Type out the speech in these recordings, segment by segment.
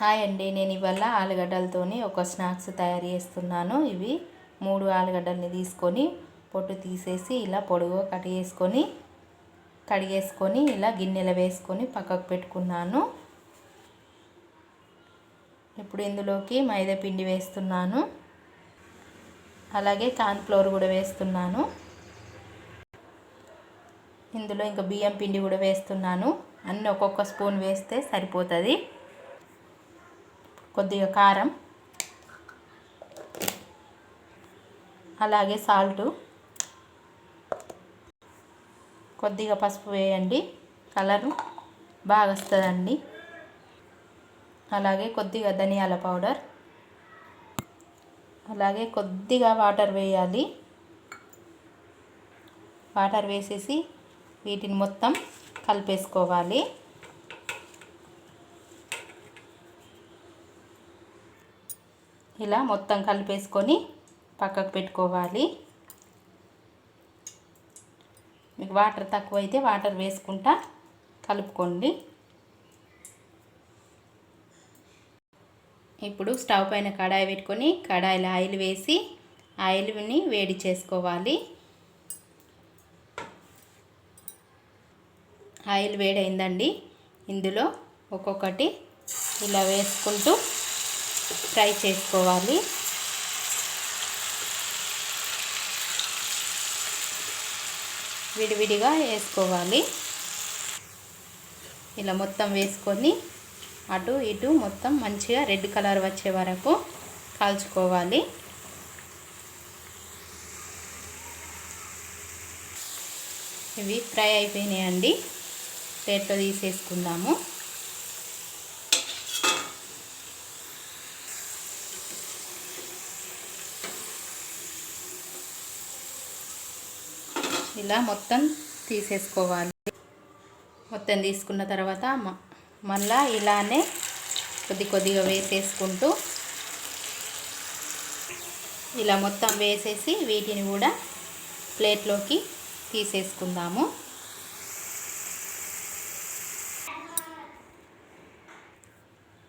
Hi అండి నేను ఇవాళ ఆలుగడ్డలతోని ఒక స్నాక్స్ తయారు చేస్తున్నాను. ఇవి మూడు ఆలుగడ్డల్ని తీసుకొని పొట్టు తీసేసి ఇలా పొడుగు కట్ చేసుకొని కడిగేసుకొని ఇలా గిన్నెలో వేసుకొని పక్కకు పెట్టుకున్నాను. ఇప్పుడు ఇందులోకి మైదా పిండి వేస్తున్నాను. అలాగే కార్న్ఫ్లోర్ కూడా వేస్తున్నాను. ఇందులో ఇంకా బియ్యం పిండి కూడా వేస్తున్నాను. అన్నీ ఒక్కొక్క స్పూన్ వేస్తే సరిపోతుంది. కొద్దిగా కారం అలాగే సాల్టు కొద్దిగా పసుపు వేయండి. కలరు బాగా వస్తుందండి. అలాగే కొద్దిగా ధనియాల పౌడర్ అలాగే కొద్దిగా వాటర్ వేయాలి. వాటర్ వేసేసి వీటిని మొత్తం కలిపేసుకోవాలి. ఇలా మొత్తం కలిపేసుకొని పక్కకు పెట్టుకోవాలి. మీకు వాటర్ తక్కువైతే వాటర్ వేసుకుంటా కలుపుకోండి. ఇప్పుడు స్టవ్ పైన కడాయి పెట్టుకొని కడాయిలో ఆయిల్ వేసి ఆయిల్ని వేడి చేసుకోవాలి. ఆయిల్ వేడైందండి. ఇందులో ఒక్కొక్కటి ఇలా వేసుకుంటూ ఫ్రై చేసుకోవాలి. విడివిడిగా వేసుకోవాలి. ఇలా మొత్తం వేసుకొని అటు ఇటు మొత్తం మంచిగా రెడ్ కలర్ వచ్చే వరకు కాల్చుకోవాలి. ఇవి ఫ్రై అయిపోయినాయండి. ప్లేట్లో తీసేసుకుందాము. ఇలా మొత్తం తీసేసుకోవాలి. మొత్తం తీసుకున్న తర్వాత మళ్ళా ఇలానే కొద్ది కొద్దిగా వేసేసుకుంటూ ఇలా మొత్తం వేసేసి వీటిని కూడా ప్లేట్లోకి తీసేసుకుందాము.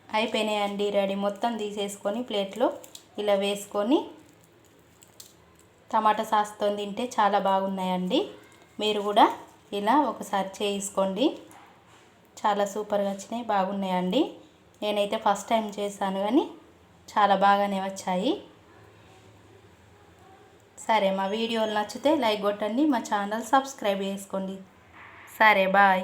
అయిపోయినాయండి రెడీ. మొత్తం తీసేసుకొని ప్లేట్లో ఇలా వేసుకొని టమాటా సాస్తో తింటే చాలా బాగున్నాయండి. మీరు కూడా ఇలా ఒకసారి చేసుకోండి చాలా సూపర్గా వచ్చినాయి బాగున్నాయండి. నేనైతే ఫస్ట్ టైం చేశాను కానీ చాలా బాగానే వచ్చాయి. సరే మా వీడియోలు నచ్చితే లైక్ కొట్టండి మా ఛానల్ సబ్స్క్రైబ్ చేసుకోండి. సరే బాయ్.